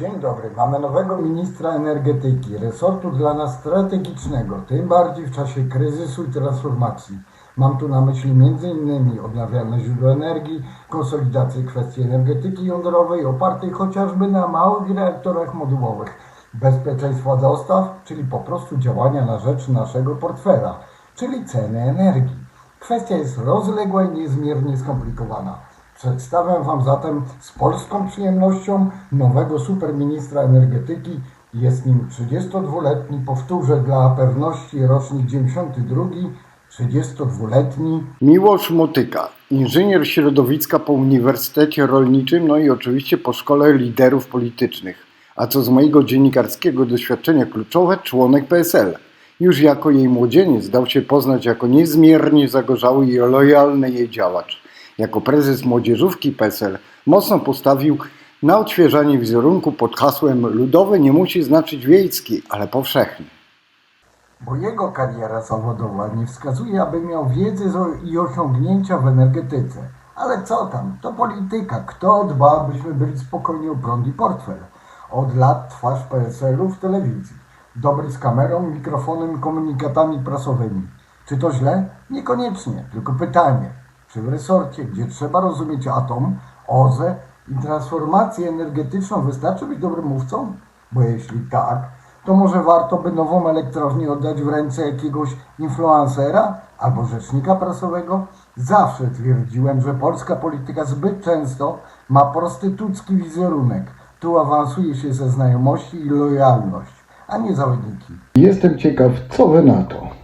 Dzień dobry. Mamy nowego ministra energetyki, resortu dla nas strategicznego, tym bardziej w czasie kryzysu i transformacji. Mam tu na myśli m.in. odnawialne źródła energii, konsolidację kwestii energetyki jądrowej opartej chociażby na małych reaktorach modułowych, bezpieczeństwo dostaw, czyli po prostu działania na rzecz naszego portfela, czyli ceny energii. Kwestia jest rozległa i niezmiernie skomplikowana. Przedstawiam Wam zatem z polską przyjemnością nowego superministra energetyki. Jest nim 32-letni, powtórzę dla pewności rocznik 92, 32-letni Miłosz Motyka, inżynier środowiska po Uniwersytecie Rolniczym, no i oczywiście po Szkole Liderów Politycznych, a co z mojego dziennikarskiego doświadczenia kluczowe, członek PSL. Już jako jej młodzieniec dał się poznać jako niezmiernie zagorzały i lojalny jej działacz. Jako prezes młodzieżówki PSL mocno postawił na odświeżanie wizerunku pod hasłem ludowy nie musi znaczyć wiejski, ale powszechny. bo jego kariera zawodowa nie wskazuje, aby miał wiedzę zo- i osiągnięcia w energetyce. Ale co tam, to polityka. Kto dba, byśmy byli spokojni o prąd i portfel? Od lat twarz PSL-u w telewizji. Dobry z kamerą, mikrofonem komunikatami prasowymi. Czy to źle? Niekoniecznie, tylko pytanie. W resorcie, gdzie trzeba rozumieć atom, OZE i transformację energetyczną wystarczy być dobrym mówcą? Bo jeśli tak, to może warto by nową elektrownię oddać w ręce jakiegoś influencera albo rzecznika prasowego? Zawsze twierdziłem, że polska polityka zbyt często ma prostytucki wizerunek. Tu awansuje się ze znajomości i lojalność, a nie za wyniki. Jestem ciekaw, co wy na to.